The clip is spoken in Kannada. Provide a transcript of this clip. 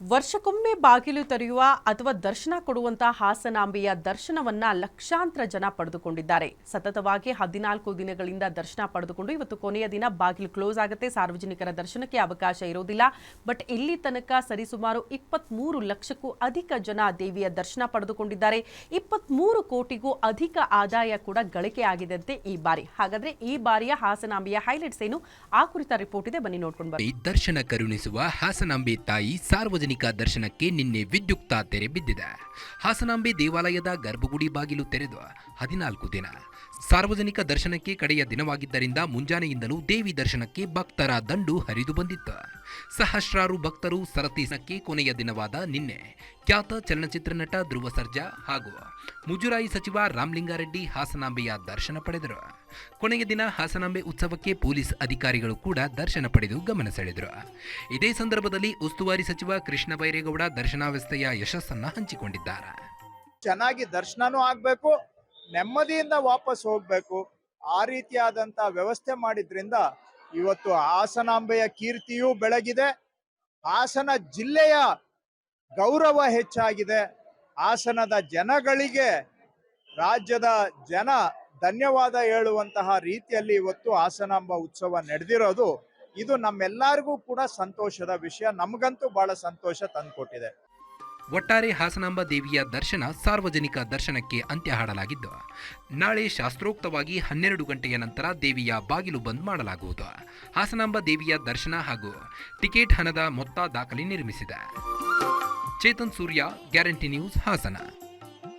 ವರ್ಷಕ್ಕೊಮ್ಮೆ ಬಾಗಿಲು ತೆರೆಯುವ ಅಥವಾ ದರ್ಶನ ಕೊಡುವಂತಹ ಹಾಸನಾಂಬೆಯ ದರ್ಶನವನ್ನ ಲಕ್ಷಾಂತರ ಜನ ಪಡೆದುಕೊಂಡಿದ್ದಾರೆ. ಸತತವಾಗಿ ಹದಿನಾಲ್ಕು ದಿನಗಳಿಂದ ದರ್ಶನ ಪಡೆದುಕೊಂಡು ಇವತ್ತು ಕೊನೆಯ ದಿನ ಬಾಗಿಲು ಕ್ಲೋಸ್ ಆಗುತ್ತೆ. ಸಾರ್ವಜನಿಕರ ದರ್ಶನಕ್ಕೆ ಅವಕಾಶ ಇರೋದಿಲ್ಲ. ಬಟ್ ಇಲ್ಲಿ ತನಕ ಸರಿಸುಮಾರು ಇಪ್ಪತ್ಮೂರು ಲಕ್ಷಕ್ಕೂ ಅಧಿಕ ಜನ ದೇವಿಯ ದರ್ಶನ ಪಡೆದುಕೊಂಡಿದ್ದಾರೆ. ಇಪ್ಪತ್ಮೂರು ಕೋಟಿಗೂ ಅಧಿಕ ಆದಾಯ ಕೂಡ ಗಳಿಕೆ ಆಗಿದಂತೆ ಈ ಬಾರಿ. ಹಾಗಾದ್ರೆ ಈ ಬಾರಿಯ ಹಾಸನಾಂಬೆಯ ಹೈಲೈಟ್ಸ್ ಏನು? ಆ ಕುರಿತ ರಿಪೋರ್ಟ್ ಇದೆ. ಬನ್ನಿ ನೋಡ್ಕೊಂಡು ದರ್ಶನ ಕರುಣಿಸುವ ಹಾಸನಾಂಬೆ ತಾಯಿ ಸಾರ್ವಜನಿಕ ದರ್ಶನಕ್ಕೆ ನಿನ್ನೆ ವಿದ್ಯುಕ್ತ ತೆರೆ ಬಿದ್ದಿದೆ. ಹಾಸನಾಂಬೆ ದೇವಾಲಯದ ಗರ್ಭಗುಡಿ ಬಾಗಿಲು ತೆರೆದು ಹದಿನಾಲ್ಕು ದಿನ. ಸಾರ್ವಜನಿಕ ದರ್ಶನಕ್ಕೆ ಕಡೆಯ ದಿನವಾಗಿದ್ದರಿಂದ ಮುಂಜಾನೆಯಿಂದಲೂ ದೇವಿ ದರ್ಶನಕ್ಕೆ ಭಕ್ತರ ದಂಡು ಹರಿದು ಬಂದಿತ್ತು. ಸಹಸ್ರಾರು ಭಕ್ತರು ಸರತೀಸಕ್ಕೆ ಕೊನೆಯ ದಿನವಾದ ನಿನ್ನೆ. ಖ್ಯಾತ ಚಲನಚಿತ್ರ ನಟ ಧ್ರುವ ಸರ್ಜಾ ಹಾಗೂ ಮುಜುರಾಯಿ ಸಚಿವ ರಾಮಲಿಂಗಾರೆಡ್ಡಿ ಹಾಸನಾಂಬೆಯ ದರ್ಶನ ಪಡೆದರು. ಕೊನೆಯ ದಿನ ಹಾಸನಾಂಬೆ ಉತ್ಸವಕ್ಕೆ ಪೊಲೀಸ್ ಅಧಿಕಾರಿಗಳು ಕೂಡ ದರ್ಶನ ಪಡೆದು ಗಮನ ಸೆಳೆದರು. ಇದೇ ಸಂದರ್ಭದಲ್ಲಿ ಉಸ್ತುವಾರಿ ಸಚಿವ ಕೃಷ್ಣ ಬೈರೇಗೌಡ ದರ್ಶನಾವಸ್ಥೆಯ ಯಶಸ್ಸನ್ನ ಹಂಚಿಕೊಂಡಿದ್ದಾರೆ. ಚೆನ್ನಾಗಿ ದರ್ಶನನೂ ಆಗ್ಬೇಕು ನೆಮ್ಮದಿಯಿಂದ ವಾಪಸ್ ಹೋಗ್ಬೇಕು. ಆ ರೀತಿಯಾದಂತ ವ್ಯವಸ್ಥೆ ಮಾಡಿದ್ರಿಂದ ಇವತ್ತು ಹಾಸನಾಂಬೆಯ ಕೀರ್ತಿಯೂ ಬೆಳಗಿದೆ. ಹಾಸನ ಜಿಲ್ಲೆಯ ಗೌರವ ಹೆಚ್ಚಾಗಿದೆ. ಹಾಸನದ ಜನಗಳಿಗೆ ರಾಜ್ಯದ ಜನ ಧನ್ಯವಾದ ಹೇಳುವಂತಹ ರೀತಿಯಲ್ಲಿ ಇವತ್ತು ಹಾಸನಾಂಬ ಉತ್ಸವ ನಡೆದಿರೋದು. ಇದು ನಮ್ಮೆಲ್ಲರಿಗೂ ಕೂಡ ಸಂತೋಷದ ವಿಷಯ. ನಮಗಂತೂ ಬಹಳ ಸಂತೋಷ ತಂದುಕೊಟ್ಟಿದೆ. ಒಟ್ಟಾರೆ ಹಾಸನಾಂಬ ದೇವಿಯ ದರ್ಶನ ಸಾರ್ವಜನಿಕ ದರ್ಶನಕ್ಕೆ ಅಂತ್ಯ ಹಾಡಲಾಗಿದ್ದು ನಾಳೆ ಶಾಸ್ತ್ರೋಕ್ತವಾಗಿ ಹನ್ನೆರಡು ಗಂಟೆಯ ನಂತರ ದೇವಿಯ ಬಾಗಿಲು ಬಂದ್ ಮಾಡಲಾಗುವುದು. ಹಾಸನಾಂಬ ದೇವಿಯ ದರ್ಶನ ಹಾಗೂ ಟಿಕೆಟ್ ಹಣದ ಮೊತ್ತ ದಾಖಲೆ ನಿರ್ಮಿಸಿದೆ. Chetan Surya, guarantee news Hassan.